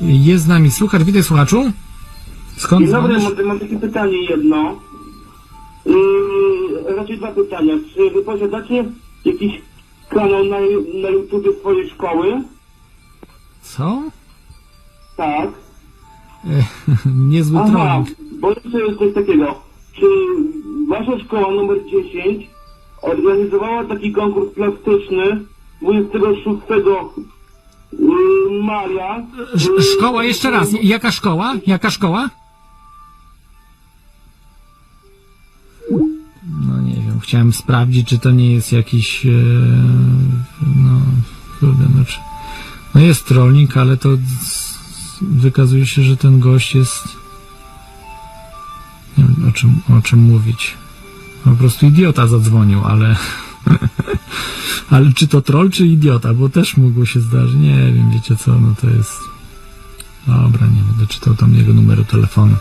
Jest z nami słuchacz. Witaj słuchaczu. Skąd Dzień dobry, dzwonisz? mam, mam takie pytanie jedno. Yy, raczej dwa pytania. Czy wy posiadacie jakiś kanał na, na YouTube swojej szkoły? Co? Tak. Niezły Aha, trolling. bo jeszcze jest coś takiego. Czy wasza szkoła numer 10 organizowała taki konkurs plastyczny 26 maja? Sz- Szkoła, jeszcze raz. Jaka szkoła? Jaka szkoła? No nie wiem, chciałem sprawdzić, czy to nie jest jakiś, e, no, kurde, no, no jest trolling, ale to wykazuje się, że ten gość jest, nie wiem o czym, o czym mówić. Po prostu idiota zadzwonił, ale, ale czy to troll, czy idiota, bo też mogło się zdarzyć, nie wiem, wiecie co, no to jest, dobra, nie będę czytał tam jego numeru telefonu.